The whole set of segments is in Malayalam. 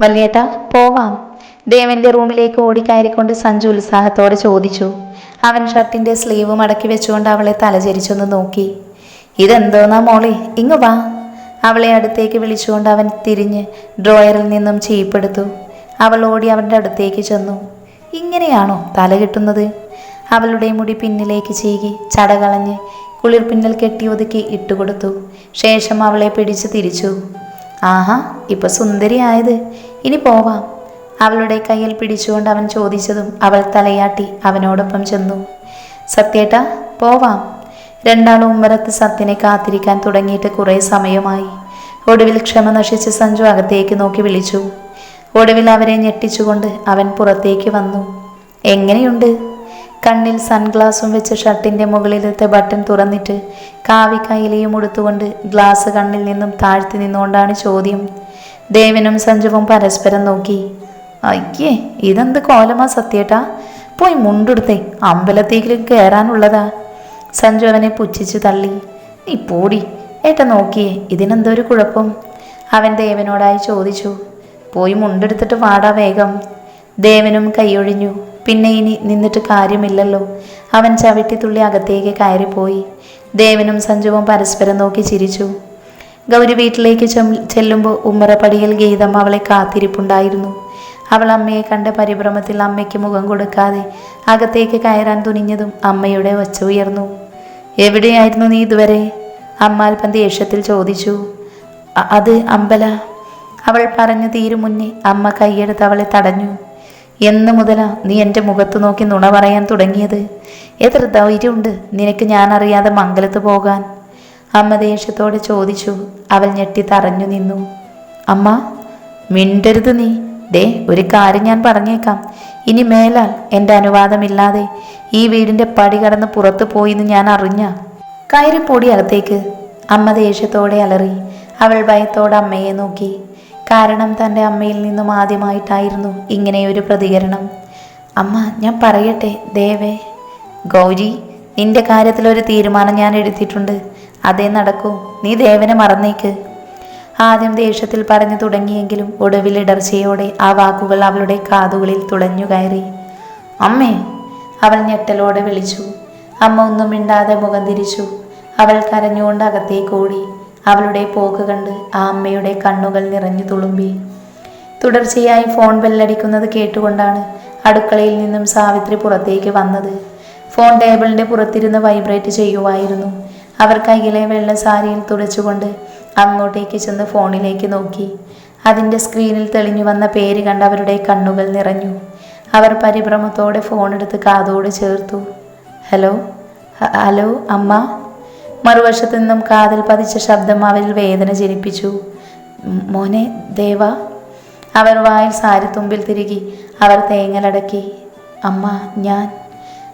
വല്യേട്ടാ പോവാം. ദേവന്റെ റൂമിലേക്ക് ഓടിക്കയറിക്കൊണ്ട് സഞ്ജു ഉത്സാഹത്തോടെ ചോദിച്ചു. അവൻ ഷർട്ടിന്റെ സ്ലീവ് മടക്കി വെച്ചുകൊണ്ട് അവളെ തലചരിച്ചൊന്ന് നോക്കി. ഇതെന്തോന്നാ മോളെ ഇങ്ങ് വാ. അവളെ അടുത്തേക്ക് വിളിച്ചുകൊണ്ട് അവൻ തിരിഞ്ഞ് ഡ്രോയറിൽ നിന്നും ചീപ്പെടുത്തു. അവൾ ഓടി അവന്റെ അടുത്തേക്ക് ചെന്നു. ഇങ്ങനെയാണോ തല കിട്ടുന്നത്? അവളുടെ മുടി പിന്നിലേക്ക് ചീകി ചടകളഞ്ഞ് കുളിർപ്പിന്നൽ കെട്ടി ഒതുക്കി ഇട്ടുകൊടുത്തു. ശേഷം അവളെ പിടിച്ച് തിരിച്ചു. ആഹാ ഇപ്പൊ സുന്ദരിയായത്. ഇനി പോവാം. അവളുടെ കയ്യിൽ പിടിച്ചുകൊണ്ട് അവൻ ചോദിച്ചതും അവൾ തലയാട്ടി അവനോടൊപ്പം ചെന്നു. സത്യേട്ട പോവാം. രണ്ടാളും ഉമ്മരത്ത് സത്യനെ കാത്തിരിക്കാൻ തുടങ്ങിയിട്ട് കുറേ സമയമായി. ഒടുവിൽ ക്ഷമ നശിച്ച് സഞ്ജു അകത്തേക്ക് നോക്കി വിളിച്ചു. ഒടുവിൽ അവരെ ഞെട്ടിച്ചുകൊണ്ട് അവൻ പുറത്തേക്ക് വന്നു. എങ്ങനെയുണ്ട്? കണ്ണിൽ സൺഗ്ലാസും വെച്ച് ഷർട്ടിന്റെ മുകളിലത്തെ ബട്ടൺ തുറന്നിട്ട് കാവി കൈലയും ഉടുത്തുകൊണ്ട് ഗ്ലാസ് കണ്ണിൽ നിന്നും താഴ്ത്തി നിന്നുകൊണ്ടാണ് ചോദ്യം. ദേവനും സഞ്ജുവും പരസ്പരം നോക്കി. അയ്യേ ഇതെന്ത് കോലമാ സത്യേട്ടാ? പോയി മുണ്ടെടുത്തേ അമ്പലത്തേക്കിലും കയറാനുള്ളതാ സഞ്ജു അവനെ പുച്ഛിച്ചു തള്ളി. നീ പോടി ഏട്ട നോക്കിയേ ഇതിനെന്തൊരു കുഴപ്പം. അവൻ ദേവനോടായി ചോദിച്ചു. പോയി മുണ്ടെടുത്തിട്ട് വാടാ വേഗം. ദേവനും കൈയൊഴിഞ്ഞു. പിന്നെ ഇനി നിന്നിട്ട് കാര്യമില്ലല്ലോ. അവൻ ചവിട്ടി തുള്ളി അകത്തേക്ക് കയറിപ്പോയി. ദേവനും സഞ്ജുവും പരസ്പരം നോക്കി ചിരിച്ചു. ഗൗരി വീട്ടിലേക്ക് ചെല്ലുമ്പോൾ ഉമ്മറപ്പടിയിൽ ഗീതം അവളെ കാത്തിരിപ്പുണ്ടായിരുന്നു. അവൾ അമ്മയെ കണ്ട പരിഭ്രമത്തിൽ അമ്മയ്ക്ക് മുഖം കൊടുക്കാതെ അകത്തേക്ക് കയറാൻ തുനിഞ്ഞതും അമ്മയുടെ ഒച്ച ഉയർന്നു. എവിടെയായിരുന്നു നീ ഇതുവരെ? അമ്മാൽപ്പൻ ദേഷ്യത്തിൽ ചോദിച്ചു. "അ- അത് അമ്പല. അവൾ പറഞ്ഞു തീരും മുന്നേ അമ്മ കൈയെടുത്ത് അവളെ തടഞ്ഞു. എന്ന് മുതലാ നീ എന്റെ മുഖത്ത് നോക്കി നുണ പറയാൻ തുടങ്ങിയത്? എത്ര ധൈര്യമുണ്ട് നിനക്ക് ഞാൻ അറിയാതെ മംഗലത്ത് പോകാൻ? അമ്മ ദേഷ്യത്തോടെ ചോദിച്ചു. അവൾ ഞെട്ടി തറഞ്ഞു നിന്നു. അമ്മ മിണ്ടരുത് നീ. ദേ ഒരു കാര്യം ഞാൻ പറഞ്ഞേക്കാം. ഇനി മേലാൽ എന്റെ അനുവാദമില്ലാതെ ഈ വീടിന്റെ പടി കടന്ന് പുറത്തു പോയിന്ന് ഞാൻ അറിഞ്ഞ? കയറിപ്പൊടി അകത്തേക്ക്. അമ്മ ദേഷ്യത്തോടെ അലറി. അവൾ ഭയത്തോടെ അമ്മയെ നോക്കി. കാരണം തന്റെ അമ്മയിൽ നിന്നും ആദ്യമായിട്ടായിരുന്നു ഇങ്ങനെയൊരു പ്രതികരണം. അമ്മ ഞാൻ പറയട്ടെ ദേവേ. ഗൗരി നിന്റെ കാര്യത്തിൽ ഒരു തീരുമാനം ഞാൻ എടുത്തിട്ടുണ്ട്. അതേ നടക്കൂ. നീ ദേവനെ മറന്നേക്ക്. ആദ്യം ദേഷ്യത്തിൽ പറഞ്ഞു തുടങ്ങിയെങ്കിലും ഒടുവിൽ ഇടർച്ചയോടെ ആ വാക്കുകൾ അവളുടെ കാതുകളിൽ തുളഞ്ഞു കയറി. അമ്മേ അവൾ ഞെട്ടലോടെ വിളിച്ചു. അമ്മ ഒന്നും മിണ്ടാതെ മുഖം തിരിച്ചു. അവൾ കരഞ്ഞുകൊണ്ട് അകത്തേക്ക് ഓടി. അവളുടെ പോക്ക് കണ്ട് ആ അമ്മയുടെ കണ്ണുകൾ നിറഞ്ഞു തുളുമ്പി. തുടർച്ചയായി ഫോൺ ബെല്ലടിക്കുന്നത് കേട്ടുകൊണ്ടാണ് അടുക്കളയിൽ നിന്നും സാവിത്രി പുറത്തേക്ക് വന്നത്. ഫോൺ ടേബിളിന്റെ പുറത്തിരുന്ന് വൈബ്രേറ്റ് ചെയ്യുമായിരുന്നു അവർ കയ്യിലെ വെള്ള സാരിയിൽ തുടച്ചുകൊണ്ട് അങ്ങോട്ടേക്ക് ചെന്ന് ഫോണിലേക്ക് നോക്കി. അതിന്റെ സ്ക്രീനിൽ തെളിഞ്ഞു വന്ന പേര് കണ്ട് അവരുടെ കണ്ണുകൾ നിറഞ്ഞു. അവർ പരിഭ്രമത്തോടെ ഫോണെടുത്ത് കാതോട് ചേർത്തു. ഹലോ ഹലോ അമ്മ? മറുവശത്തു നിന്നും കാതിൽ പതിച്ച ശബ്ദം അവരിൽ വേദന ജനിപ്പിച്ചു. "ഉം, മോനെ ദേവ. അവർ വായിൽ സാരി തുമ്പിൽ തിരുകി അവർ തേങ്ങലടക്കി. അമ്മ ഞാൻ.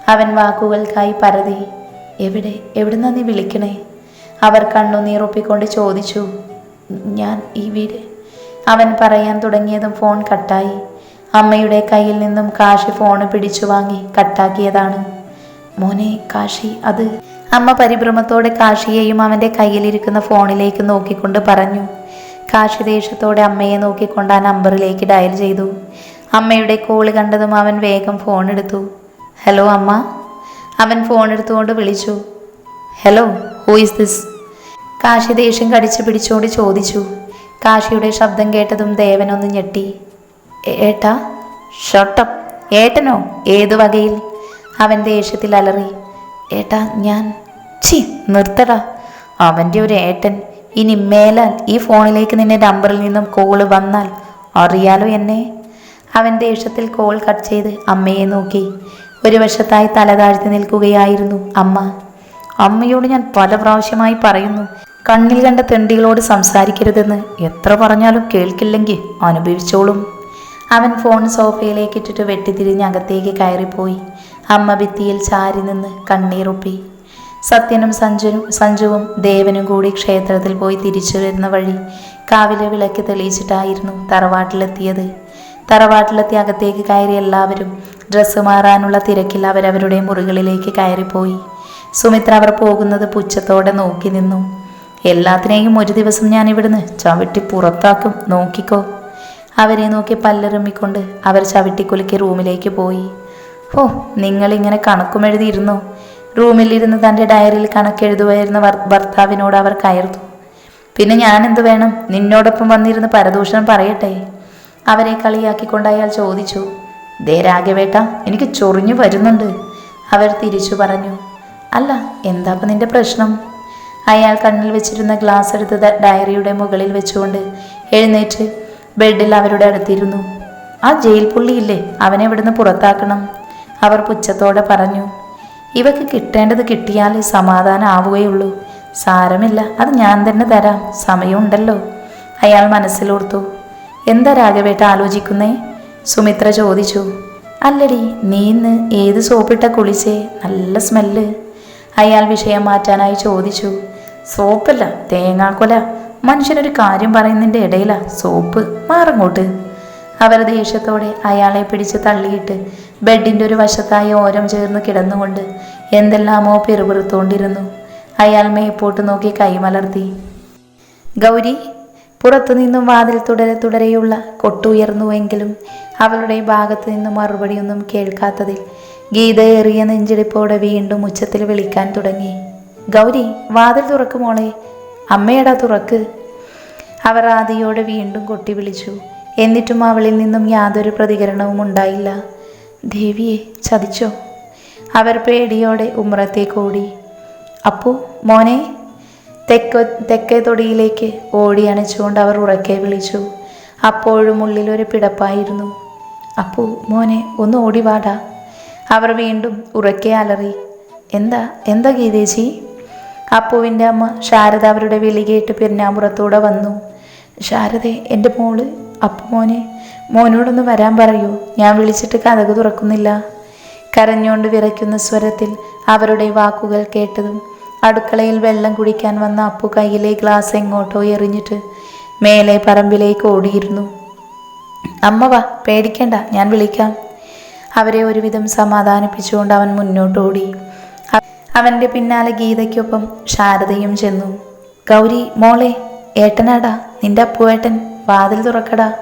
അവൻ വാക്കുകൾക്കായി പരതി. എവിടെ എവിടുന്ന നീ വിളിക്കണേ? അവർ കണ്ണുനീറൊപ്പിക്കൊണ്ട് ചോദിച്ചു. ഞാൻ ഈ വീട്. അവൻ പറയാൻ തുടങ്ങിയതും ഫോൺ കട്ടായി. അമ്മയുടെ കയ്യിൽ നിന്നും കാശി ഫോണ് പിടിച്ചു വാങ്ങി കട്ടാക്കിയതാണ്. മോനെ കാശി അത് അമ്മ പരിഭ്രമത്തോടെ കാശിയെയും അവന്റെ കയ്യിലിരിക്കുന്ന ഫോണിലേക്ക് നോക്കിക്കൊണ്ട് പറഞ്ഞു. കാശി ദേഷ്യത്തോടെ അമ്മയെ നോക്കിക്കൊണ്ട് ആ നമ്പറിലേക്ക് ഡയൽ ചെയ്തു. അമ്മയുടെ കോൾ കണ്ടതും അവൻ വേഗം ഫോൺ എടുത്തു. ഹലോ അമ്മ. അവൻ ഫോൺ എടുത്തുകൊണ്ട് വിളിച്ചു. Hello who is this Kashi ദേഷ്യം കടിച്ചു പിടിച്ചുകൊണ്ട് ചോദിച്ചു. കാശിയുടെ ശബ്ദം കേട്ടതും ദേവനൊന്ന് ഞെട്ടി. "ഏ- ഏട്ടാ? ഷട്ടപ്പ് ഏട്ടനോ? ഏതു വകയിൽ? അവൻ ദേഷ്യത്തിൽ അലറി. ഏട്ടാ ഞാൻ ഛി നിർത്തടാ. അവന്റെ ഒരു ഏട്ടൻ. ഇനി മേലാൽ ഈ ഫോണിലേക്ക് നിന്റെ നമ്പറിൽ നിന്നും കോൾ വന്നാൽ അറിയാലോ എന്നെ? അവൻ ദേഷ്യത്തിൽ കോൾ കട്ട് ചെയ്ത് അമ്മയെ നോക്കി. ഒരു വശത്തായി തല താഴ്ത്തി നിൽക്കുകയായിരുന്നു അമ്മ. അമ്മയോട് ഞാൻ പല പ്രാവശ്യമായി പറയുന്നു കണ്ണിൽ കണ്ട തെണ്ടികളോട് സംസാരിക്കരുതെന്ന്. എത്ര പറഞ്ഞാലും കേൾക്കില്ലെങ്കിൽ അനുഭവിച്ചോളും. അവൻ ഫോൺ സോഫയിലേക്ക് ഇട്ടിട്ട് വെട്ടിത്തിരിഞ്ഞ് അകത്തേക്ക് കയറിപ്പോയി. അമ്മ ഭിത്തിയിൽ ചാരി നിന്ന് കണ്ണീറുപ്പി സത്യനും സഞ്ജനും സഞ്ജുവും ദേവനും കൂടി ക്ഷേത്രത്തിൽ പോയി തിരിച്ചു വരുന്ന വഴി കാവിലെ വിളക്ക് തെളിയിച്ചിട്ടായിരുന്നു തറവാട്ടിലെത്തിയത്. തറവാട്ടിലെത്തി അകത്തേക്ക് കയറി എല്ലാവരും ഡ്രസ്സ് മാറാനുള്ള തിരക്കിൽ അവരവരുടെ മുറികളിലേക്ക് കയറിപ്പോയി. സുമിത്ര അവർ പോകുന്നത് പുച്ഛത്തോടെ നോക്കി നിന്നു. എല്ലാത്തിനെയും ഒരു ദിവസം ഞാൻ ഇവിടുന്ന് ചവിട്ടി പുറത്താക്കും. നോക്കിക്കോ. അവരെ നോക്കി പല്ലറുമ്മിക്കൊണ്ട് അവർ ചവിട്ടിക്കുലുക്കി റൂമിലേക്ക് പോയി. ഓ നിങ്ങളിങ്ങനെ കണക്കുമെഴുതിയിരുന്നോ? റൂമിലിരുന്ന് തന്റെ ഡയറിയിൽ കണക്കെഴുതുമായിരുന്ന ഭർ- ഭർത്താവിനോട് അവർ കയർത്തു. പിന്നെ ഞാൻ എന്ത് വേണം? നിന്നോടൊപ്പം വന്നിരുന്ന് പരദൂഷണം പറയട്ടെ. അവരെ കളിയാക്കിക്കൊണ്ട് അയാൾ ചോദിച്ചു ദേ രാഘവേട്ട എനിക്ക് ചൊറിഞ്ഞു വരുന്നുണ്ട്. അവർ തിരിച്ചു പറഞ്ഞു അല്ല എന്താപ്പം നിന്റെ പ്രശ്നം? അയാൾ കണ്ണിൽ വെച്ചിരുന്ന ഗ്ലാസ് എടുത്ത് ഡയറിയുടെ മുകളിൽ വെച്ചുകൊണ്ട് എഴുന്നേറ്റ് ബെഡിൽ അവരുടെ അടുത്തിരുന്നു. ആ ജയിൽ പുള്ളിയില്ലേ? അവനെ ഇവിടുന്ന് പുറത്താക്കണം. അവർ പുച്ഛത്തോടെ പറഞ്ഞു ഇവക്ക് കിട്ടേണ്ടത് കിട്ടിയാലേ സമാധാനം ആവുകയുള്ളൂ സാരമില്ല അത് ഞാൻ തന്നെ തരാം. സമയമുണ്ടല്ലോ. അയാൾ മനസ്സിലോർത്തു. എന്താ രാഘവേട്ട ആലോചിക്കുന്നേ? സുമിത്ര ചോദിച്ചു. അല്ലടി നീ ഇന്ന് ഏത് സോപ്പിട്ട കുളിച്ചേ? നല്ല സ്മെല്ല്. അയാൾ വിഷയം മാറ്റാനായി ചോദിച്ചു. സോപ്പല്ല തേങ്ങാക്കൊല. മനുഷ്യനൊരു കാര്യം പറയുന്നതിന്റെ ഇടയിലാ സോപ്പ്. മാറങ്ങോട്ട്. അവർ ദേഷ്യത്തോടെ അയാളെ പിടിച്ച് തള്ളിയിട്ട് ബെഡിന്റെ ഒരു വശത്തായി ഓരം ചേർന്ന് കിടന്നുകൊണ്ട് എന്തെല്ലാമോ പിറുപിറുത്തോണ്ടിരുന്നു അയാൾ മേപ്പോട്ട് നോക്കി കൈമലർത്തി. ഗൗരി പുറത്തുനിന്നും വാതിൽ തുടരെ തുടരെയുള്ള കൊട്ടുയർന്നുവെങ്കിലും അവളുടെ ഭാഗത്തു നിന്നും മറുപടിയൊന്നും കേൾക്കാത്തതിൽ ഗീത ഏറിയ നെഞ്ചിടിപ്പോടെ വീണ്ടും ഉച്ചത്തിൽ വിളിക്കാൻ തുടങ്ങി. ഗൗരി വാതിൽ തുറക്കുമോളെ അമ്മയടാ തുറക്ക്. അവർ ആദിയോടെ വീണ്ടും കൊട്ടി വിളിച്ചു. എന്നിട്ടും അവളിൽ നിന്നും യാതൊരു പ്രതികരണവും ഉണ്ടായില്ല. ദേവിയെ ചതിച്ചോ അവർ പേടിയോടെ ഉമ്രത്തെ ഓടി. അപ്പു മോനെ തെക്ക തെക്കേ തൊടിയിലേക്ക് ഓടി അണച്ചുകൊണ്ട് അവർ ഉറക്കെ വിളിച്ചു. അപ്പോഴും ഉള്ളിലൊരു പിടപ്പായിരുന്നു. അപ്പു മോനെ ഒന്ന് ഓടി വാടാ അവർ വീണ്ടും ഉറക്കെ അലറി. എന്താ എന്താ ഗീതേജി അപ്പുവിന്റെ അമ്മ ശാരദ അവരുടെ വിളി കേട്ട് പെരുന്നാമ്പുറത്തൂടെ വന്നു. ശാരദെ എന്റെ മോൾ അപ്പു മോനെ മോനോടൊന്ന് വരാൻ പറയൂ. ഞാൻ വിളിച്ചിട്ട് കഥക് തുറക്കുന്നില്ല. കരഞ്ഞുകൊണ്ട് വിറയ്ക്കുന്ന സ്വരത്തിൽ അവരുടെ വാക്കുകൾ കേട്ടതും അടുക്കളയിൽ വെള്ളം കുടിക്കാൻ വന്ന അപ്പു കയ്യിലെ ഗ്ലാസ് എങ്ങോട്ടോ എറിഞ്ഞിട്ട് മേലെ പറമ്പിലേക്ക് ഓടിയിരുന്നു. അമ്മ വാ പേടിക്കണ്ട ഞാൻ വിളിക്കാം. അവരെ ഒരുവിധം സമാധാനിപ്പിച്ചുകൊണ്ട് അവൻ മുന്നോട്ട് ഓടി. അവന്റെ പിന്നാലെ ഗീതയ്ക്കൊപ്പം ശാരദയും ചെന്നു. ഗൗരി മോളെ ഏട്ടനാടാ നിന്റെ അപ്പുവേട്ടൻ. വാതിൽ തുറക്കടാ.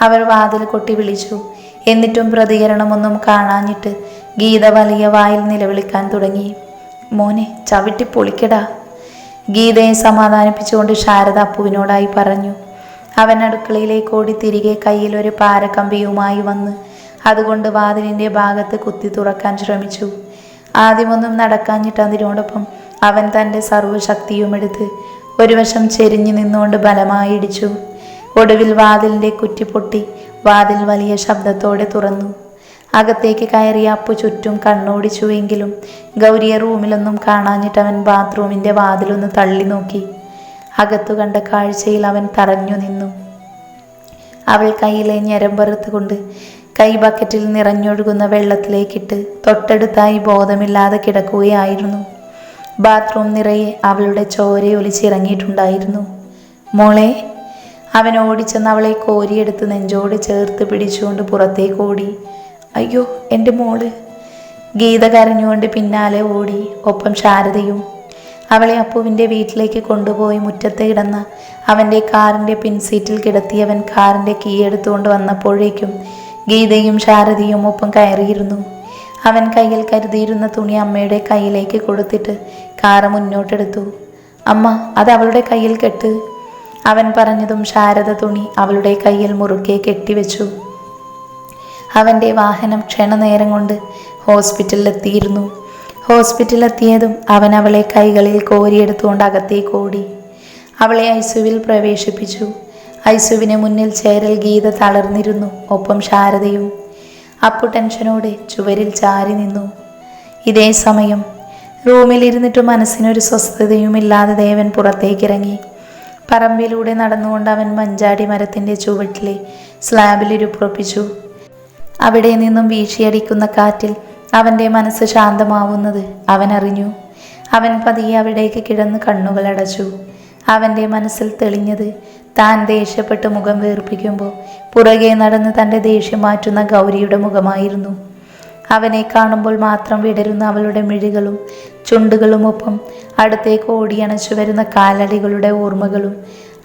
അവർ വാതിൽ കൊട്ടി വിളിച്ചു. എന്നിട്ടും പ്രതികരണമൊന്നും കാണാഞ്ഞിട്ട് ഗീത വലിയ വായിൽ നിലവിളിക്കാൻ തുടങ്ങി. മോനെ ചവിട്ടി പൊളിക്കടാ. ഗീതയെ സമാധാനിപ്പിച്ചുകൊണ്ട് ശാരദ അപ്പുവിനോടായി പറഞ്ഞു. അവൻ അടുക്കളയിലേക്ക് ഓടി തിരികെ കയ്യിൽ ഒരു പാരക്കമ്പിയുമായി വന്ന് അതുകൊണ്ട് വാതിലിന്റെ ഭാഗത്ത് കുത്തി തുറക്കാൻ ശ്രമിച്ചു. ആദ്യമൊന്നും നടക്കാഞ്ഞിട്ട് അതിനോടൊപ്പം അവൻ തന്റെ സർവശക്തിയും എടുത്ത് ഒരു വശം ചെരിഞ്ഞു നിന്നുകൊണ്ട് ബലമായി ഇടിച്ചു. ഒടുവിൽ വാതിലിന്റെ കുറ്റി പൊട്ടി വാതിൽ വലിയ ശബ്ദത്തോടെ തുറന്നു. അകത്തേക്ക് കയറിയ അപ്പു ചുറ്റും കണ്ണോടിച്ചുവെങ്കിലും ഗൗരിയെ റൂമിലൊന്നും കാണാഞ്ഞിട്ട് അവൻ ബാത്റൂമിന്റെ വാതിലൊന്ന് തള്ളി നോക്കി. അകത്തു കണ്ട കാഴ്ചയിൽ അവൻ തറഞ്ഞു നിന്നു. അവൾ കയ്യിലെ ഞരമ്പറുത്തുകൊണ്ട് കൈ ബക്കറ്റിൽ നിറഞ്ഞൊഴുകുന്ന വെള്ളത്തിലേക്കിട്ട് തൊട്ടടുത്തായി ബോധമില്ലാതെ കിടക്കുകയായിരുന്നു. ബാത്റൂം നിറയെ അവളുടെ ചോരയൊലിച്ചിറങ്ങിയിട്ടുണ്ടായിരുന്നു. മോളെ അവൻ ഓടിച്ചെന്ന് അവളെ കോരിയെടുത്ത് നെഞ്ചോട് ചേർത്ത് പിടിച്ചുകൊണ്ട് പുറത്തേക്ക് ഓടി. അയ്യോ എന്റെ മോൾ. ഗീത കരഞ്ഞുകൊണ്ട് പിന്നാലെ ഓടി ഒപ്പം ശാരദയും. അവളെ അപ്പുവിന്റെ വീട്ടിലേക്ക് കൊണ്ടുപോയി മുറ്റത്ത് കിടന്ന അവന്റെ കാറിന്റെ പിൻസീറ്റിൽ കിടത്തിയവൻ കാറിന്റെ കീ എടുത്തുകൊണ്ട് വന്നപ്പോഴേക്കും ഗീതയും ശാരദയും ഒപ്പം കയറിയിരുന്നു. അവൻ കയ്യിൽ കരുതിയിരുന്ന തുണി അമ്മയുടെ കയ്യിലേക്ക് കൊടുത്തിട്ട് കാറ് മുന്നോട്ടെടുത്തു. അമ്മ അത് അവളുടെ കയ്യിൽ കെട്ട്. അവൻ പറഞ്ഞതും ശാരദ തുണി അവളുടെ കയ്യിൽ മുറുക്കെ കെട്ടിവെച്ചു. അവന്റെ വാഹനം ക്ഷണനേരം കൊണ്ട് ഹോസ്പിറ്റലിലെത്തിയിരുന്നു. ഹോസ്പിറ്റലിലെത്തിയതും അവൻ അവളെ കൈകളിൽ കോരിയെടുത്തുകൊണ്ട് അകത്തേക്ക് ഓടി. അവളെ ഐസുവിൽ പ്രവേശിപ്പിച്ചു. ഐസുവിനെ മുന്നിൽ ചേരൽ ഗീത തളർന്നിരുന്നു ഒപ്പം ശാരദയും. അപ്പു ടെൻഷനോടെ ചുവരിൽ ചാരി നിന്നു. ഇതേ സമയം റൂമിലിരുന്നിട്ട് മനസ്സിനൊരു സ്വസ്ഥതയുമില്ലാതെ ദേവൻ പുറത്തേക്കിറങ്ങി. പറമ്പിലൂടെ നടന്നുകൊണ്ട് അവൻ മഞ്ചാടി മരത്തിന്റെ ചുവട്ടിലെ സ്ലാബിലിരുപ്പുറപ്പിച്ചു അവിടെ നിന്നും വീശിയടിക്കുന്ന കാറ്റിൽ അവന്റെ മനസ്സ് ശാന്തമാവുന്നത് അവൻ അറിഞ്ഞു. അവൻ പതിയെ അവിടേക്ക് കിടന്ന് കണ്ണുകൾ അടച്ചു. അവന്റെ മനസ്സിൽ തെളിഞ്ഞത് താൻ ദേഷ്യപ്പെട്ട് മുഖം വീർപ്പിക്കുമ്പോൾ പുറകെ നടന്ന് തന്റെ ദേഷ്യം മാറ്റുന്ന ഗൗരിയുടെ മുഖമായിരുന്നു. അവനെ കാണുമ്പോൾ മാത്രം വിടരുന്ന അവളുടെ മിഴികളും ചുണ്ടുകളും ഒപ്പം അടുത്തേക്ക് ഓടിയണച്ചു വരുന്ന കാലടികളുടെ ഓർമ്മകളും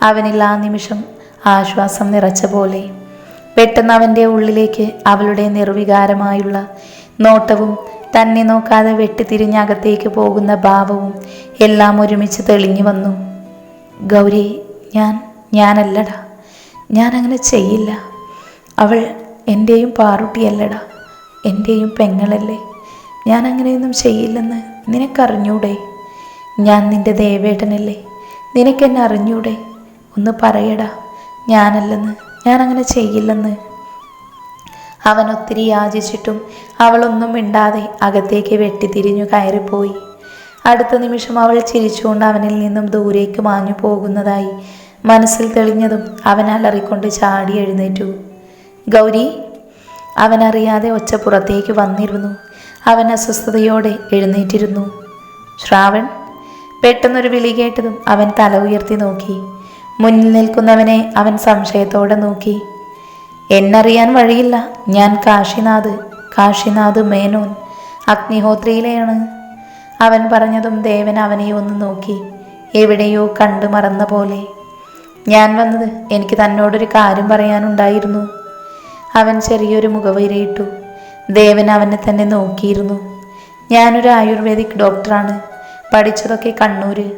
അവനിൽ ആ നിമിഷം ആശ്വാസം നിറച്ച പോലെ. പെട്ടെന്ന് അവന്റെ ഉള്ളിലേക്ക് അവളുടെ നിർവികാരമായുള്ള നോട്ടവും തന്നെ നോക്കാതെ വെട്ടിത്തിരിഞ്ഞകത്തേക്ക് പോകുന്ന ഭാവവും എല്ലാം ഒരുമിച്ച് തെളിഞ്ഞു വന്നു. ഗൗരി ഞാൻ ഞാനല്ലടാ. ഞാനങ്ങനെ ചെയ്യില്ല. അവൾ എന്റെയും പാറുട്ടിയല്ലടാ. എന്റെയും പെങ്ങളല്ലേ? ഞാൻ അങ്ങനെയൊന്നും ചെയ്യില്ലെന്ന് നിനക്കറിഞ്ഞൂടെ? ഞാൻ നിന്റെ ദേവേട്ടനല്ലേ? നിനക്കെന്നെ അറിഞ്ഞൂടെ? ഒന്ന് പറയടാ ഞാനല്ലെന്ന് ഞാൻ അങ്ങനെ ചെയ്യില്ലെന്ന്. അവൻ ഒത്തിരി യാചിച്ചിട്ടും അവളൊന്നും മിണ്ടാതെ അകത്തേക്ക് വെട്ടിത്തിരിഞ്ഞു കയറിപ്പോയി. അടുത്ത നിമിഷം അവൾ ചിരിച്ചുകൊണ്ട് അവനിൽ നിന്നും ദൂരേക്ക് മാഞ്ഞു പോകുന്നതായി മനസ്സിൽ തെളിഞ്ഞതും അവൻ അലറിക്കൊണ്ട് ചാടി എഴുന്നേറ്റു. ഗൗരി അവനറിയാതെ ഒച്ച പുറത്തേക്ക് വന്നിരുന്നു. അവൻ അസ്വസ്ഥതയോടെ എഴുന്നേറ്റിരുന്നു. ശ്രാവൺ പെട്ടെന്നൊരു വിളി കേട്ടതും അവൻ തല ഉയർത്തി നോക്കി. മുന്നിൽ നിൽക്കുന്നവനെ അവൻ സംശയത്തോടെ നോക്കി. എന്നറിയാൻ വഴിയില്ല. ഞാൻ കാശിനാഥ് കാശിനാഥ് മേനോൻ അഗ്നിഹോത്രിയിലെയാണ്. അവൻ പറഞ്ഞതും ദേവൻ അവനെ ഒന്ന് നോക്കി. എവിടെയോ കണ്ടു മറന്ന പോലെ ഞാൻ വന്നത് എനിക്ക് തന്നോടൊരു കാര്യം പറയാനുണ്ടായിരുന്നു. അവൻ ചെറിയൊരു മുഖവരയിട്ടു. ദേവൻ അവനെ തന്നെ നോക്കിയിരുന്നു. ഞാനൊരു ആയുർവേദിക് ഡോക്ടറാണ്. പഠിച്ചതൊക്കെ കണ്ണൂര്.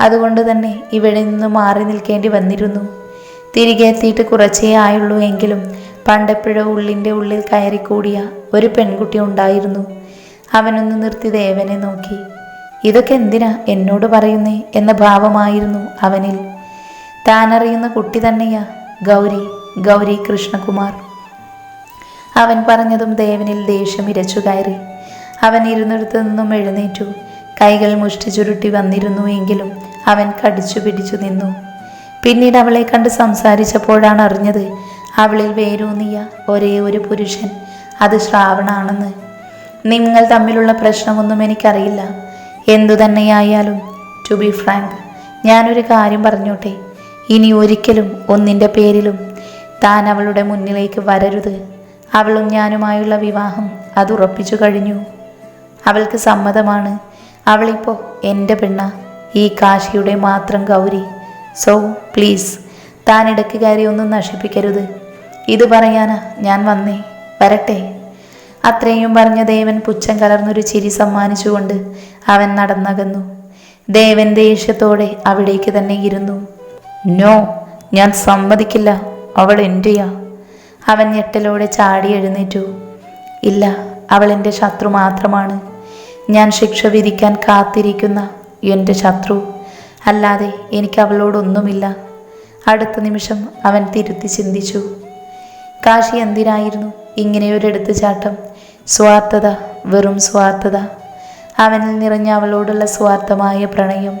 അതുകൊണ്ട് തന്നെ ഇവിടെ നിന്ന് മാറി നിൽക്കേണ്ടി വന്നിരുന്നു. തിരികെ എത്തിയിട്ട് കുറച്ചേ ആയുള്ളൂ എങ്കിലും പണ്ടെപ്പോഴോ ഉള്ളിന്റെ ഉള്ളിൽ കയറിക്കൂടിയ ഒരു പെൺകുട്ടി ഉണ്ടായിരുന്നു. അവനൊന്ന് നിർത്തി ദേവനെ നോക്കി. ഇതൊക്കെ എന്തിനാ എന്നോട് പറയുന്നേ? എന്ന ഭാവമായിരുന്നു അവനിൽ. താനറിയുന്ന കുട്ടി തന്നെയാ ഗൗരി ഗൗരി കൃഷ്ണകുമാർ. അവൻ പറഞ്ഞതും ദേവനിൽ ദേഷ്യം ഇരച്ചു കയറി. അവൻ ഇരുന്നിടത്തു നിന്നും എഴുന്നേറ്റു. കൈകൾ മുഷ്ടി ചുരുട്ടി വന്നിരുന്നു എങ്കിലും അവൻ കടിച്ചു പിടിച്ചു നിന്നു. പിന്നീട് അവളെ കണ്ട് സംസാരിച്ചപ്പോഴാണ് അറിഞ്ഞത് അവളിൽ വേരൂന്നിയ ഒരേ ഒരു പുരുഷൻ. അത് ശ്രാവണാണെന്ന്. നിങ്ങൾ തമ്മിലുള്ള പ്രശ്നമൊന്നും എനിക്കറിയില്ല. എന്തു തന്നെയായാലും ടു ബി ഫ്രാങ്ക് ഞാനൊരു കാര്യം പറഞ്ഞോട്ടെ. ഇനി ഒരിക്കലും ഒന്നിന്റെ പേരിലും താൻ അവളുടെ മുന്നിലേക്ക് വരരുത്. അവളും ഞാനുമായുള്ള വിവാഹം അത് ഉറപ്പിച്ചു കഴിഞ്ഞു. അവൾക്ക് സമ്മതമാണ്. അവളിപ്പോൾ എന്റെ പെണ്ണ. ഈ കാശിയുടെ മാത്രം ഗൗരി. സോ പ്ലീസ് താൻ ഇടയ്ക്ക് ഒന്നും നശിപ്പിക്കരുത്. ഇത് പറയാനാ ഞാൻ വന്നേ. വരട്ടെ. അത്രയും പറഞ്ഞ ദേവൻ പുച്ഛം കലർന്നൊരു ചിരി സമ്മാനിച്ചുകൊണ്ട് അവൻ നടന്നകന്നു. ദേവൻ ദേഷ്യത്തോടെ അവിടേക്ക് തന്നെ ഇരുന്നു. നോ ഞാൻ സമ്മതിക്കില്ല. അവൾ എന്റെയാ അവൻ ഞെട്ടലോടെ ചാടി എഴുന്നേറ്റു. ഇല്ല അവൾ എന്റെ ശത്രു മാത്രമാണ്. ഞാൻ ശിക്ഷ വിധിക്കാൻ കാത്തിരിക്കുന്ന എന്റെ ശത്രു. അല്ലാതെ എനിക്ക് അവളോടൊന്നുമില്ല. അടുത്ത നിമിഷം അവൻ തിരുത്തി ചിന്തിച്ചു. കാശി എന്തിനായിരുന്നു ഇങ്ങനെയൊരു ചാട്ടം സ്വാർത്ഥത വെറും സ്വാർത്ഥത. അവനിൽ നിറഞ്ഞ അവളോടുള്ള സ്വാർത്ഥമായ പ്രണയം.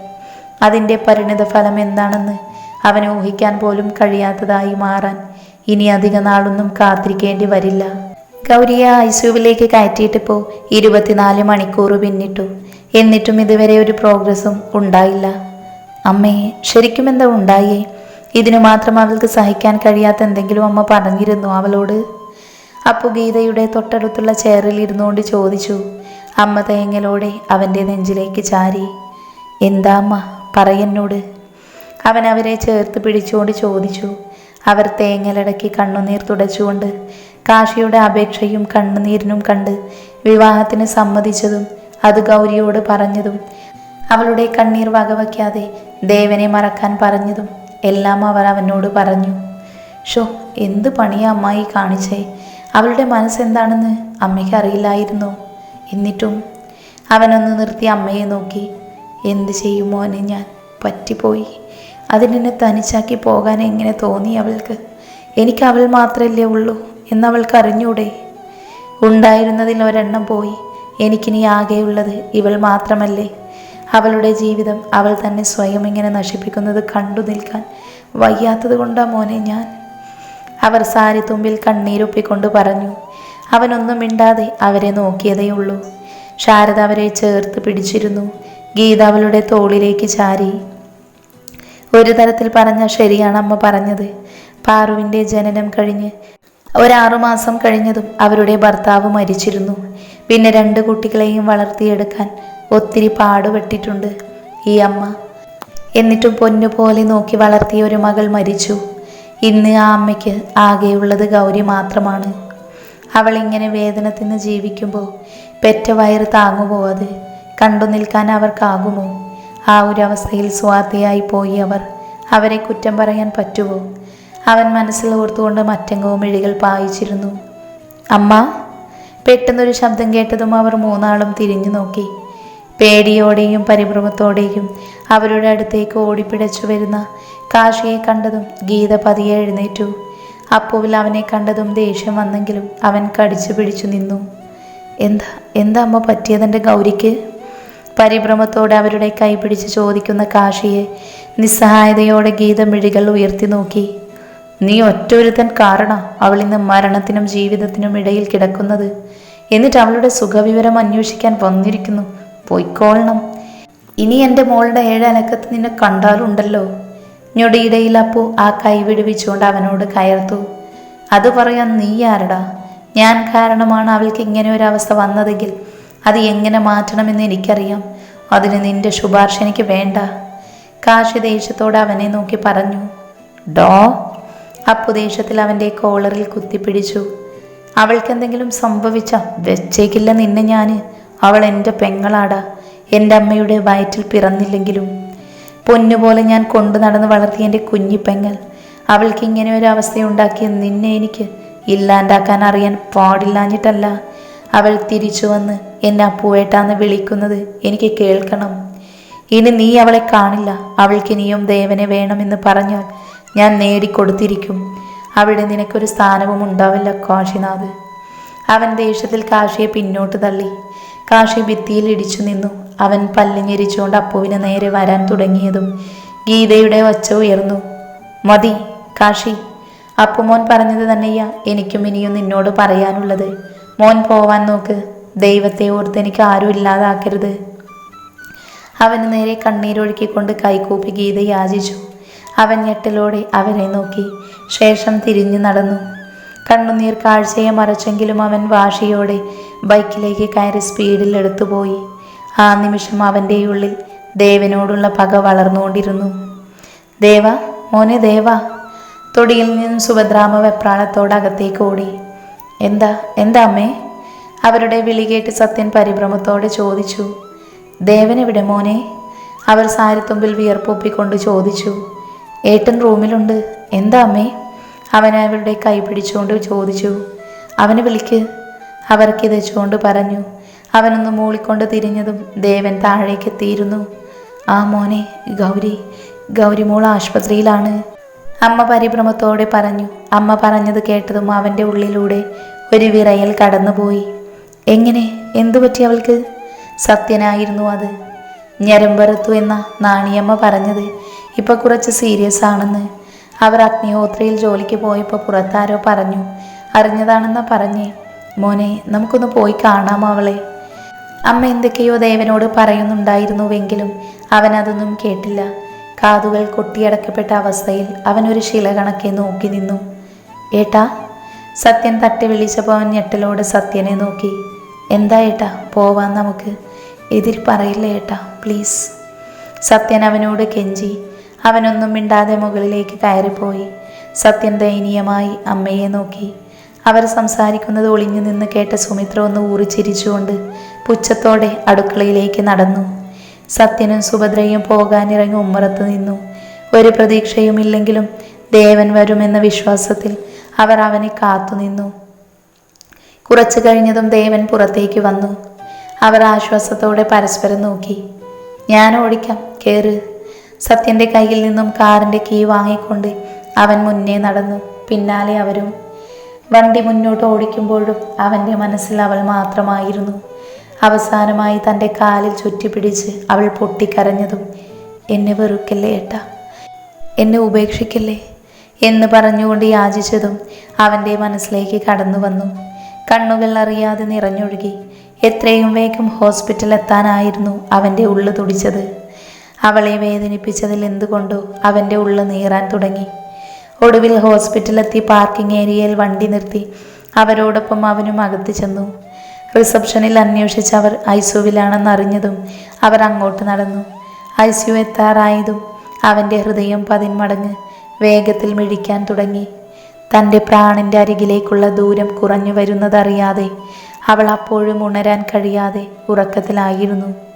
അതിന്റെ പരിണിത ഫലം എന്താണെന്ന് അവന് ഊഹിക്കാൻ പോലും കഴിയാത്തതായി മാറാൻ ഇനി അധിക നാളൊന്നും കാത്തിരിക്കേണ്ടി വരില്ല. ഗൗരിയെ കയറ്റിയിട്ട് കയറ്റിയിട്ടിപ്പോൾ ഇരുപത്തിനാല് മണിക്കൂർ പിന്നിട്ടു. എന്നിട്ടും ഇതുവരെ ഒരു പ്രോഗ്രസ്സും ഉണ്ടായില്ല. അമ്മയെ ശരിക്കും എന്താ ഉണ്ടായേ? ഇതിനു മാത്രം അവൾക്ക് സഹിക്കാൻ കഴിയാത്ത എന്തെങ്കിലും അമ്മ പറഞ്ഞിരുന്നു അവളോട്? അപ്പു ഗീതയുടെ തൊട്ടടുത്തുള്ള ചെയറിൽ ഇരുന്നുകൊണ്ട് ചോദിച്ചു. അമ്മ തേങ്ങലോടെ അവന്റെ നെഞ്ചിലേക്ക് ചാരി. എന്താ അമ്മ? പറയെന്നോട് അവൻ അവരെ ചേർത്ത് പിടിച്ചുകൊണ്ട് ചോദിച്ചു അവർ തേങ്ങലടക്കി കണ്ണുനീർ തുടച്ചുകൊണ്ട് കാശിയുടെ അപേക്ഷയും കണ്ണുനീരിനും കണ്ട് വിവാഹത്തിന് സമ്മതിച്ചതും അത് ഗൗരിയോട് പറഞ്ഞതും അവളുടെ കണ്ണീർ വകവയ്ക്കാതെ ദേവനെ മറക്കാൻ പറഞ്ഞതും എല്ലാം അവർ അവനോട് പറഞ്ഞു. ഷോ എന്ത് പണിയാ അമ്മായി കാണിച്ചേ? അവളുടെ മനസ്സെന്താണെന്ന് അമ്മയ്ക്ക് അറിയില്ലായിരുന്നു. എന്നിട്ടും അവനൊന്ന് നിർത്തി അമ്മയെ നോക്കി. എന്ത് ചെയ്യും മോനെ ഞാൻ? പറ്റിപ്പോയി. അതിനെന്നെ തനിച്ചാക്കി പോകാൻ എങ്ങനെ തോന്നി അവൾക്ക്? എനിക്ക് അവൾ മാത്രമല്ലേ ഉള്ളൂ എന്നവൾക്ക് അറിഞ്ഞൂടെ? ഉണ്ടായിരുന്നതിൽ ഒരെണ്ണം പോയി. എനിക്കിനി ആകെയുള്ളത് ഇവൾ മാത്രമല്ലേ? അവളുടെ ജീവിതം അവൾ തന്നെ സ്വയം ഇങ്ങനെ നശിപ്പിക്കുന്നത് കണ്ടു നിൽക്കാൻ വയ്യാത്തത് കൊണ്ടാ മോനെ ഞാൻ. അവർ സാരി തുമ്പിൽ കണ്ണീരൊപ്പിക്കൊണ്ട് പറഞ്ഞു അവനൊന്നും മിണ്ടാതെ അവരെ നോക്കിയതേയുള്ളൂ ശാരദ അവരെ ചേർത്ത് പിടിച്ചിരുന്നു. ഗീത അവളുടെ തോളിലേക്ക് ചാരി ഒരു തരത്തിൽ പറഞ്ഞാൽ ശരിയാണ് അമ്മ പറഞ്ഞത്. പാറുവിന്റെ ജനനം കഴിഞ്ഞ് ഒരാറുമാസം കഴിഞ്ഞതും അവരുടെ ഭർത്താവ് മരിച്ചിരുന്നു. പിന്നെ രണ്ട് കുട്ടികളെയും വളർത്തിയെടുക്കാൻ ഒത്തിരി പാടുപെട്ടിട്ടുണ്ട് ഈ അമ്മ. എന്നിട്ടും പൊന്നു പോലെ നോക്കി വളർത്തിയ ഒരു മകൾ മരിച്ചു. ഇന്ന് ആ അമ്മയ്ക്ക് ആകെയുള്ളത് ഗൗരി മാത്രമാണ്. അവൾ ഇങ്ങനെ വേദനത്തിന് ജീവിക്കുമ്പോൾ പെറ്റ വയറ് താങ്ങുമോ അത് കണ്ടു നിൽക്കാൻ അവർക്കാകുമോ? ആ ഒരു അവസ്ഥയിൽ സ്വാർത്ഥയായി പോയി അവർ. അവരെ കുറ്റം പറയാൻ പറ്റുമോ? അവൻ മനസ്സിൽ ഓർത്തുകൊണ്ട് മറ്റെങ്ങോ മിഴികൾ പായിച്ചിരുന്നു. അമ്മ പെട്ടെന്നൊരു ശബ്ദം കേട്ടതും അവർ മൂന്നാളും തിരിഞ്ഞു നോക്കി. പേടിയോടെയും പരിഭ്രമത്തോടെയും അവരുടെ അടുത്തേക്ക് ഓടിപ്പിടച്ചു വരുന്ന കാശിയെ കണ്ടതും ഗീത പതിയെ എഴുന്നേറ്റു. അപ്പുവിൽ അവനെ കണ്ടതും ദേഷ്യം വന്നെങ്കിലും അവൻ കടിച്ചു പിടിച്ചു നിന്നു. എന്താ എന്താ അമ്മ പറ്റിയതെന്റെ ഗൗരിക്ക്? പരിഭ്രമത്തോടെ അവരുടെ കൈ പിടിച്ച് ചോദിക്കുന്ന കാശിയെ നിസ്സഹായതയോടെ ഗീതമിഴികൾ ഉയർത്തി നോക്കി. നീ ഒറ്റൊരുത്തൻ കാരണം അവൾ ഇന്ന് മരണത്തിനും ജീവിതത്തിനും ഇടയിൽ കിടക്കുന്നത്. എന്നിട്ട് അവളുടെ സുഖവിവരം അന്വേഷിക്കാൻ വന്നിരിക്കുന്നു. പോയിക്കോളണം. ഇനി എന്റെ മോളുടെ ഏഴലക്കത്ത് നിന്നെ കണ്ടാലുണ്ടല്ലോ. ഞൊടിയിടയിൽ അപ്പു ആ കൈ വിടുവിച്ചുകൊണ്ട് അവനോട് കയർത്തു. അത് പറയാൻ നീ ആരടാ? ഞാൻ കാരണമാണ് അവൾക്ക് ഇങ്ങനെ ഒരു അവസ്ഥ വന്നതെങ്കിൽ അത് എങ്ങനെ മാറ്റണമെന്ന് എനിക്കറിയാം. അതിന് നിന്റെ ശുപാർശ എനിക്ക് വേണ്ട. കാശി ദേഷ്യത്തോടെ അവനെ നോക്കി പറഞ്ഞു ഡോ. അപ്പു ദേഷ്യത്തിൽ അവന്റെ കോളറിൽ കുത്തിപ്പിടിച്ചു. അവൾക്കെന്തെങ്കിലും സംഭവിച്ച വെച്ചേക്കില്ല നിന്നെ ഞാൻ അവൾ എന്റെ പെങ്ങളാടാ. എന്റെ അമ്മയുടെ വയറ്റിൽ പിറന്നില്ലെങ്കിലും. പൊന്നുപോലെ ഞാൻ കൊണ്ടു നടന്ന് വളർത്തിയ എന്റെ കുഞ്ഞിപ്പെങ്ങൾ അവൾക്ക് ഇങ്ങനെ ഒരു അവസ്ഥയുണ്ടാക്കിയ നിന്നെ എനിക്ക് ഇല്ലാണ്ടാക്കാൻ അറിയാൻ പാടില്ലാഞ്ഞിട്ടല്ല. അവൾ തിരിച്ചു വന്ന് എന്നെ അപ്പുവേട്ടാന്ന് വിളിക്കുന്നത് എനിക്ക് കേൾക്കണം. ഇനി നീ അവളെ കാണില്ല. അവൾക്ക് ഇനിയും ദേവനെ വേണമെന്ന് പറഞ്ഞാൽ ഞാൻ നേടിക്കൊടുത്തിരിക്കും. അവിടെ നിനക്കൊരു സ്ഥാനവും ഉണ്ടാവില്ല കാശിനാഥ്. അവൻ ദേഷ്യത്തിൽ കാശിയെ പിന്നോട്ട് തള്ളി. കാശി ഭിത്തിയിൽ ഇടിച്ചു നിന്നു. അവൻ പല്ലിഞ്ഞിരിച്ചുകൊണ്ട് അപ്പുവിന് നേരെ വരാൻ തുടങ്ങിയതും ഗീതയുടെ ഒച്ച ഉയർന്നു. മതി കാശി. അപ്പുമോൻ പറഞ്ഞത് തന്നെയാ എനിക്കും ഇനിയും നിന്നോട് പറയാനുള്ളത്. മോൻ പോവാൻ നോക്ക്. ദൈവത്തെ ഓർത്ത് എനിക്ക് ആരും ഇല്ലാതാക്കരുത്. അവന് നേരെ കണ്ണീരൊഴുക്കിക്കൊണ്ട് കൈകൂപ്പി ഗീത യാചിച്ചു. അവൻ ഞെട്ടലോടെ അവരെ നോക്കി. ശേഷം തിരിഞ്ഞു നടന്നു. കണ്ണുനീർ കാഴ്ചയെ മറച്ചെങ്കിലും അവൻ വാശിയോടെ ബൈക്കിലേക്ക് കയറി സ്പീഡിൽ എടുത്തുപോയി. ആ നിമിഷം അവന്റെ ഉള്ളിൽ ദേവനോടുള്ള പക വളർന്നുകൊണ്ടിരുന്നു. ദേവ മോനെ ദേവ. തൊടിയിൽ നിന്നും സുഭദ്രാമ വെപ്രാളത്തോടകത്തേക്ക് ഓടി. എന്താ? എന്താ അമ്മേ? അവരുടെ വിളികേട്ട് സത്യൻ പരിഭ്രമത്തോടെ ചോദിച്ചു. ദേവൻ എവിടെ മോനെ? അവർ സാരിത്തുമ്പിൽ വിയർപ്പൊപ്പിക്കൊണ്ട് ചോദിച്ചു. ഏട്ടൻ റൂമിലുണ്ട്. എന്താ അമ്മേ? അവൻ അവരുടെ കൈ പിടിച്ചുകൊണ്ട് ചോദിച്ചു. അവനെ വിളിക്ക്. അവർ കിതച്ചുകൊണ്ട് പറഞ്ഞു. അവനൊന്ന് മൂളിക്കൊണ്ട് തിരിഞ്ഞതും ദേവൻ താഴേക്ക് എത്തിയിരുന്നു ആ മോനെ ഗൗരി. ഗൗരി മോൾ ആശുപത്രിയിലാണ്. അമ്മ പരിഭ്രമത്തോടെ പറഞ്ഞു. അമ്മ പറഞ്ഞത് കേട്ടതും അവന്റെ ഉള്ളിലൂടെ ഒരു വിറയൽ കടന്നുപോയി. എങ്ങനെ? എന്തു പറ്റി അവൾക്ക്? സത്യനായിരുന്നു അത്. ഞരമ്പറത്തു എന്ന നാണിയമ്മ പറഞ്ഞത്. ഇപ്പം കുറച്ച് സീരിയസ് ആണെന്ന്. അവർ അഗ്നിഹോത്രയിൽ ജോലിക്ക് പോയപ്പോൾ പുറത്താരോ പറഞ്ഞു. അറിഞ്ഞതാണെന്നാ പറഞ്ഞേ. മോനെ നമുക്കൊന്ന് പോയി കാണാം അവളെ? അമ്മ എന്തൊക്കെയോ ദേവനോട് പറയുന്നുണ്ടായിരുന്നുവെങ്കിലും അവൻ അതൊന്നും കേട്ടില്ല. കാതുകൾ കൊട്ടിയടക്കപ്പെട്ട അവസ്ഥയിൽ അവൻ ഒരു ശില കണക്കെ നോക്കി നിന്നു. ഏട്ടാ സത്യൻ തട്ടി വിളിച്ചപ്പോൾ അവൻ ഞെട്ടലോട് സത്യനെ നോക്കി. എന്താ ഏട്ടാ പോവാൻ നമുക്ക്. എതിർ പറയില്ല ഏട്ടാ പ്ലീസ്. സത്യൻ അവനോട് കെഞ്ചി. അവനൊന്നും മിണ്ടാതെ മുകളിലേക്ക് കയറിപ്പോയി. സത്യൻ ദയനീയമായി അമ്മയെ നോക്കി. അവർ സംസാരിക്കുന്നത് ഒളിഞ്ഞു നിന്ന് കേട്ട സുമിത്ര ഒന്ന് ഊറിച്ചിരിച്ചുകൊണ്ട് പുച്ഛത്തോടെ അടുക്കളയിലേക്ക് നടന്നു. സത്യനും സുഭദ്രയും പോകാനിറങ്ങി ഉമ്മറത്ത് നിന്നു. ഒരു പ്രതീക്ഷയുമില്ലെങ്കിലും ദേവൻ വരുമെന്ന വിശ്വാസത്തിൽ അവർ അവനെ കാത്തുനിന്നു കുറച്ചു കഴിഞ്ഞതും ദേവൻ പുറത്തേക്ക് വന്നു. അവർ ആശ്വാസത്തോടെ പരസ്പരം നോക്കി. ഞാൻ ഓടിക്കാം. കേറ്. സത്യന്റെ കയ്യിൽ നിന്നും കാറിന്റെ കീ വാങ്ങിക്കൊണ്ട് അവൻ മുന്നേ നടന്നു. പിന്നാലെ അവരും വണ്ടി മുന്നോട്ട് ഓടിക്കുമ്പോഴും അവന്റെ മനസ്സിൽ അവൾ മാത്രമായിരുന്നു. അവസാനമായി തന്റെ കാലിൽ ചുറ്റിപ്പിടിച്ച് അവൾ പൊട്ടിക്കരഞ്ഞതും എന്നെ വെറുക്കല്ലേ ഏട്ടാ? എന്നെ ഉപേക്ഷിക്കല്ലേ? എന്ന് പറഞ്ഞുകൊണ്ട് യാചിച്ചതും അവന്റെ മനസ്സിലേക്ക് കടന്നു വന്നു. കണ്ണുകൾ അറിയാതെ നിറഞ്ഞൊഴുകി എത്രയും വേഗം ഹോസ്പിറ്റൽ എത്താനായിരുന്നു അവന്റെ ഉള്ളു തുടിച്ചത്. അവളെ വേദനിപ്പിച്ചതിൽ എന്തുകൊണ്ടോ അവന്റെ ഉള്ളു നീറാൻ തുടങ്ങി. ഒടുവിൽ ഹോസ്പിറ്റലെത്തി പാർക്കിംഗ് ഏരിയയിൽ വണ്ടി നിർത്തി അവരോടൊപ്പം അവനും അകത്ത് ചെന്നു. റിസപ്ഷനിൽ അന്വേഷിച്ച് അവർ ഐസുവിലാണെന്ന് അറിഞ്ഞതും അവർ അങ്ങോട്ട് നടന്നു. ഐസിയു എത്താറായതും അവന്റെ ഹൃദയം പതിന്മടങ്ങ് വേഗത്തിൽ മിഴിക്കാൻ തുടങ്ങി. തന്റെ പ്രാണിന്റെ അരികിലേക്കുള്ള ദൂരം കുറഞ്ഞു വരുന്നതറിയാതെ അവൾ അപ്പോഴും ഉണരാൻ കഴിയാതെ ഉറക്കത്തിലായിരുന്നു.